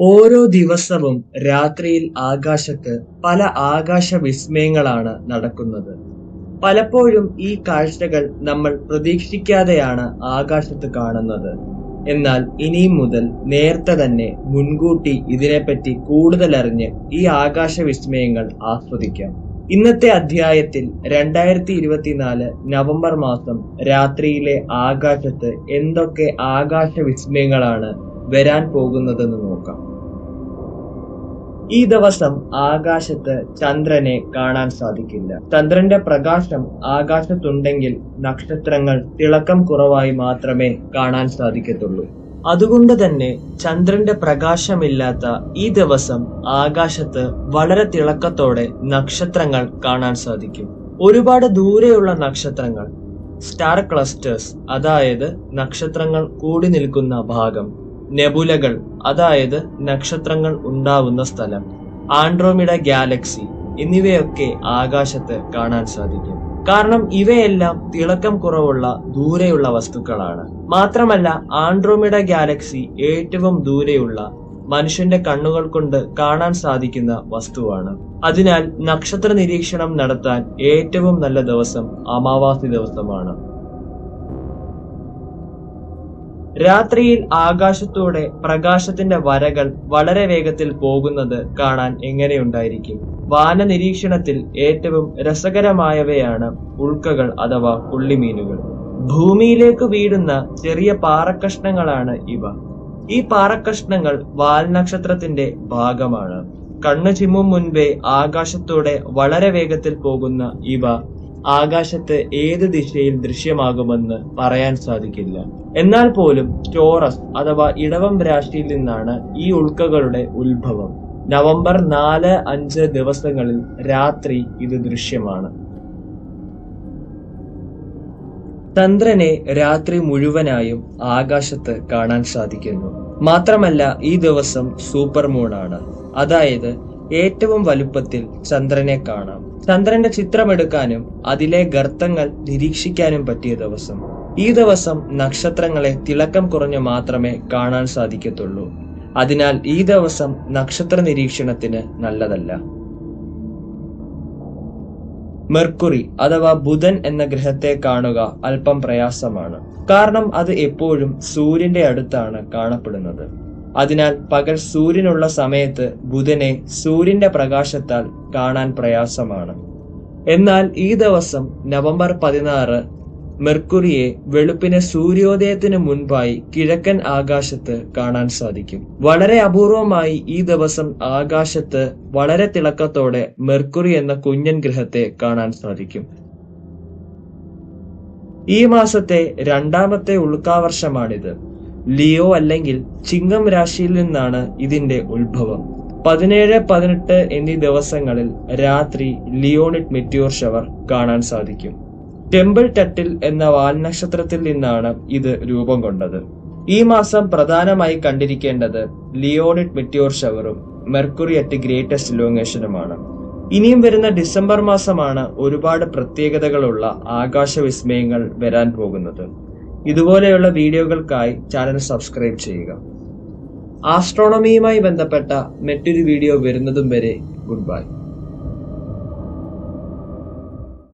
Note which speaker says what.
Speaker 1: ഓരോ ദിവസവും രാത്രിയിൽ ആകാശത്ത് പല ആകാശ വിസ്മയങ്ങളാണ് നടക്കുന്നത്. പലപ്പോഴും ഈ കാഴ്ചകൾ നമ്മൾ പ്രതീക്ഷിക്കാതെയാണ് ആകാശത്ത് കാണുന്നത്. എന്നാൽ ഇനിയും മുതൽ നേരത്തെ തന്നെ മുൻകൂട്ടി ഇതിനെപ്പറ്റി കൂടുതൽ അറിഞ്ഞ് ഈ ആകാശ വിസ്മയങ്ങൾ ആസ്വദിക്കാം. ഇന്നത്തെ അധ്യായത്തിൽ രണ്ടായിരത്തി ഇരുപത്തിനാല് നവംബർ മാസം രാത്രിയിലെ ആകാശത്ത് എന്തൊക്കെ ആകാശ വിസ്മയങ്ങളാണ് വരാൻ പോകുന്നതെന്ന് നോക്കാം. ഈ ദിവസം ആകാശത്ത് ചന്ദ്രനെ കാണാൻ സാധിക്കില്ല. ചന്ദ്രന്റെ പ്രകാശം ആകാശത്തുണ്ടെങ്കിൽ നക്ഷത്രങ്ങൾ തിളക്കം കുറവായി മാത്രമേ കാണാൻ സാധിക്കത്തുള്ളൂ. അതുകൊണ്ട് തന്നെ ചന്ദ്രന്റെ പ്രകാശമില്ലാത്ത ഈ ദിവസം ആകാശത്ത് വളരെ തിളക്കത്തോടെ നക്ഷത്രങ്ങൾ കാണാൻ സാധിക്കും. ഒരുപാട് ദൂരെയുള്ള നക്ഷത്രങ്ങൾ സ്റ്റാർ ക്ലസ്റ്റേഴ്സ് അതായത് നക്ഷത്രങ്ങൾ കൂടി നിൽക്കുന്ന ഭാഗം നെബുലകൾ അതായത് നക്ഷത്രങ്ങൾ ഉണ്ടാവുന്ന സ്ഥലം ആൻഡ്രോമിഡ ഗാലക്സി എന്നിവയൊക്കെ ആകാശത്ത് കാണാൻ സാധിക്കും. കാരണം ഇവയെല്ലാം തിളക്കം കുറവുള്ള ദൂരെയുള്ള വസ്തുക്കളാണ്. മാത്രമല്ല ആൻഡ്രോമിഡ ഗാലക്സി ഏറ്റവും ദൂരെയുള്ള മനുഷ്യന്റെ കണ്ണുകൾ കൊണ്ട് കാണാൻ സാധിക്കുന്ന വസ്തുവാണ്. അതിനാൽ നക്ഷത്ര നിരീക്ഷണം നടത്താൻ ഏറ്റവും നല്ല ദിവസം അമാവാസി ദിവസമാണ്. രാത്രിയിൽ ആകാശത്തൂടെ പ്രകാശത്തിന്റെ വരകൾ വളരെ വേഗത്തിൽ പോകുന്നത് കാണാൻ എങ്ങനെയുണ്ടായിരിക്കും? വാന നിരീക്ഷണത്തിൽ ഏറ്റവും രസകരമായവയാണ് ഉൾക്കകൾ അഥവാ പുള്ളിമീനുകൾ. ഭൂമിയിലേക്ക് വീഴുന്ന ചെറിയ പാറക്കഷ്ണങ്ങളാണ് ഇവ. ഈ പാറക്കഷ്ണങ്ങൾ വാൽനക്ഷത്രത്തിന്റെ ഭാഗമാണ്. കണ്ണു ചിമ്മും മുൻപേ ആകാശത്തൂടെ വളരെ വേഗത്തിൽ പോകുന്ന ഇവ ആകാശത്ത് ഏത് ദിശയിൽ ദൃശ്യമാകുമെന്ന് പറയാൻ സാധിക്കില്ല. എന്നാൽ പോലും ടോറസ് അഥവാ ഇടവം രാശിയിൽ നിന്നാണ് ഈ ഉൾക്കകളുടെ ഉത്ഭവം. നവംബർ നാല് അഞ്ച് ദിവസങ്ങളിൽ രാത്രി ഇത് ദൃശ്യമാണ്. ചന്ദ്രനെ രാത്രി മുഴുവനായും ആകാശത്ത് കാണാൻ സാധിക്കുന്നു. മാത്രമല്ല ഈ ദിവസം സൂപ്പർ മൂൺ ആണ് അതായത് ഏറ്റവും വലുപ്പത്തിൽ ചന്ദ്രനെ കാണാം. ചന്ദ്രന്റെ ചിത്രമെടുക്കാനും അതിലെ ഗർത്തങ്ങൾ നിരീക്ഷിക്കാനും പറ്റിയ ദിവസം. ഈ ദിവസം നക്ഷത്രങ്ങളെ തിളക്കം കുറഞ്ഞു മാത്രമേ കാണാൻ സാധിക്കത്തുള്ളൂ. അതിനാൽ ഈ ദിവസം നക്ഷത്ര നിരീക്ഷണത്തിന് നല്ലതല്ല. മെർക്കുറി അഥവാ ബുധൻ എന്ന ഗ്രഹത്തെ കാണുക അല്പം പ്രയാസമാണ്. കാരണം അത് എപ്പോഴും സൂര്യന്റെ അടുത്താണ് കാണപ്പെടുന്നത്. അതിനാൽ പകൽ സൂര്യനുള്ള സമയത്ത് ബുധനെ സൂര്യന്റെ പ്രകാശത്താൽ കാണാൻ പ്രയാസമാണ്. എന്നാൽ ഈ ദിവസം നവംബർ പതിനാറ് മെർക്കുറിയെ വെളുപ്പിന് സൂര്യോദയത്തിന് മുൻപായി കിഴക്കൻ ആകാശത്ത് കാണാൻ സാധിക്കും. വളരെ അപൂർവമായി ഈ ദിവസം ആകാശത്ത് വളരെ തിളക്കത്തോടെ മെർക്കുറി എന്ന കുഞ്ഞൻ ഗ്രഹത്തെ കാണാൻ സാധിക്കും. ഈ മാസത്തെ രണ്ടാമത്തെ ഉൾക്കാവർഷമാണിത്. ലിയോ അല്ലെങ്കിൽ ചിങ്ങം രാശിയിൽ നിന്നാണ് ഇതിന്റെ ഉത്ഭവം. പതിനേഴ് പതിനെട്ട് എന്നീ ദിവസങ്ങളിൽ രാത്രി ലിയോണിറ്റ് മെറ്റ്യൂർ ഷവർ കാണാൻ സാധിക്കും. ടെമ്പിൾ ടട്ടിൽ എന്ന വാൽനക്ഷത്രത്തിൽ നിന്നാണ് ഇത് രൂപം കൊണ്ടത്. ഈ മാസം പ്രധാനമായി കണ്ടിരിക്കേണ്ടത് ലിയോണിറ്റ് മെറ്റ്യൂർ ഷവറും മെർക്കുറി അറ്റ് ഗ്രേറ്റസ്റ്റ് ഇലോങ്ങേഷനുമാണ്. ഇനിയും വരുന്ന ഡിസംബർ മാസമാണ് ഒരുപാട് പ്രത്യേകതകളുള്ള ആകാശ വിസ്മയങ്ങൾ വരാൻ പോകുന്നത്. ഇതുപോലെയുള്ള വീഡിയോകൾക്കായി ചാനൽ സബ്സ്ക്രൈബ് ചെയ്യുക. ആസ്ട്രോണമിയുമായി ബന്ധപ്പെട്ട മറ്റൊരു വീഡിയോ വരുന്നതും വരെ ഗുഡ് ബൈ.